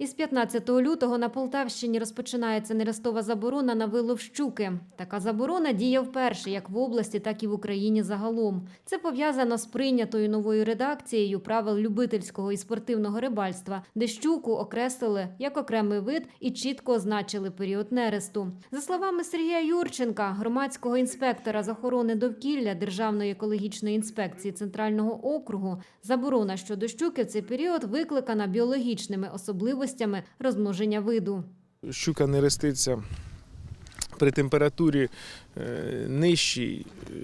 Із 15 лютого на Полтавщині розпочинається нерестова заборона на вилов щуки. Така заборона діє вперше як в області, так і в Україні загалом. Це пов'язано з прийнятою новою редакцією правил любительського і спортивного рибальства, де щуку окреслили як окремий вид і чітко означили період нересту. За словами Сергія Юрченка, громадського інспектора з охорони довкілля Державної екологічної інспекції Центрального округу, заборона щодо щуки в цей період викликана біологічними особливостями розмноження виду. щука не реститься при температурі е, нижчій, е,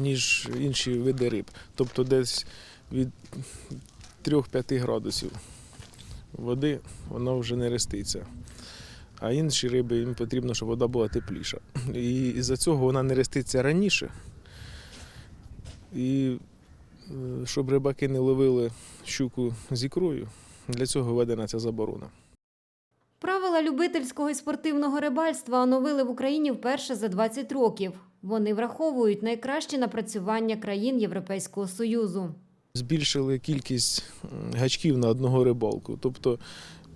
ніж інші види риб. Тобто десь від 3-5 градусів води вона вже не реститься. А інші риби їм потрібно, щоб вода була тепліша. І із-за цього вона не реститься раніше. І е, щоб рибаки не ловили щуку з ікрою, для цього введена ця заборона. Правила любительського і спортивного рибальства оновили в Україні вперше за 20 років. Вони враховують найкращі напрацювання країн Європейського Союзу. збільшили кількість гачків на одного рибалку. Тобто,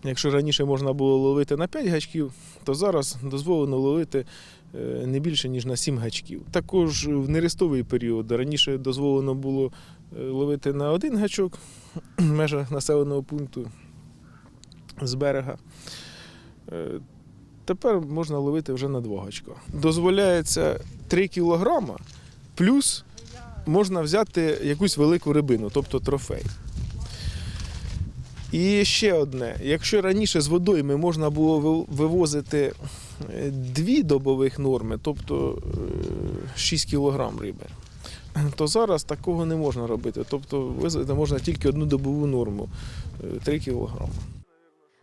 якщо раніше можна було ловити на 5 гачків, то зараз дозволено ловити е, не більше, ніж на 7 гачків. Також в нерестовий період раніше дозволено було ловити на один гачок в межах населеного пункту з берега. Е, Тепер можна ловити вже на два гачка. Дозволяється 3 кілограма плюс можна взяти якусь велику рибину, тобто трофей. І ще одне: якщо раніше з водойми можна було вивозити е, дві добових норми, тобто е, 6 кілограм риби, то зараз такого не можна робити. Тобто вивозити можна тільки одну добову норму 3 кілограми.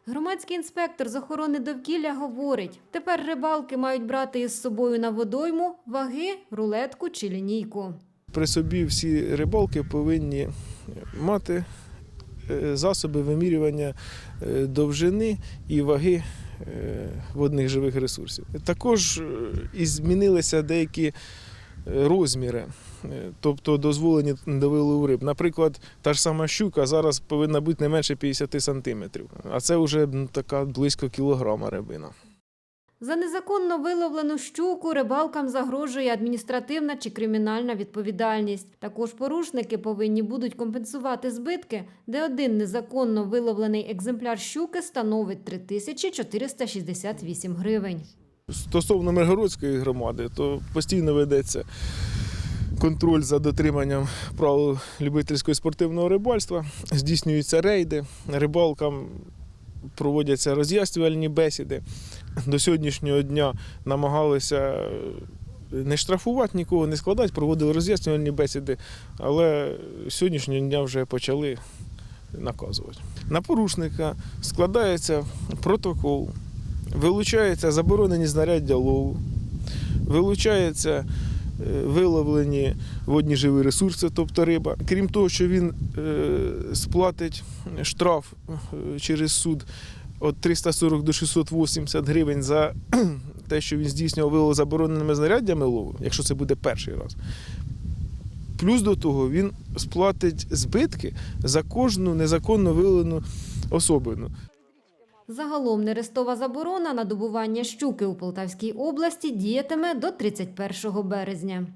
Громадський інспектор з охорони довкілля говорить, тепер рибалки мають брати із собою на водойму ваги, рулетку чи лінійку. При собі всі рибалки повинні мати е, засоби вимірювання е, довжини і ваги е, водних живих ресурсів. Також е, і змінилися деякі е, розміри, е, тобто дозволені до вилову риб. Наприклад, та ж сама щука зараз повинна бути не менше 50 сантиметрів, а це вже ну, така близько кілограма рибина. За незаконно виловлену щуку рибалкам загрожує адміністративна чи кримінальна відповідальність. Також порушники повинні будуть компенсувати збитки, де один незаконно виловлений екземпляр щуки становить 3468 гривень. Стосовно Миргородської громади, то постійно ведеться контроль за дотриманням правил любительського спортивного рибальства, здійснюються рейди, рибалкам проводяться роз'яснювальні бесіди. До сьогоднішнього дня намагалися не штрафувати нікого, не складати, проводили роз'яснювальні бесіди, але сьогоднішнього дня вже почали наказувати. На порушника складається протокол, вилучаються заборонені знаряддя лову, вилучаються е, виловлені водні живі ресурси, тобто риба. Крім того, що він е, сплатить штраф е, через суд від 340 до 680 гривень за те, що він здійснював вилов забороненими знаряддями лову, якщо це буде перший раз. Плюс до того він сплатить збитки за кожну незаконно виловлену особину. Загалом нерестова заборона на добування щуки у Полтавській області діятиме до 31 березня.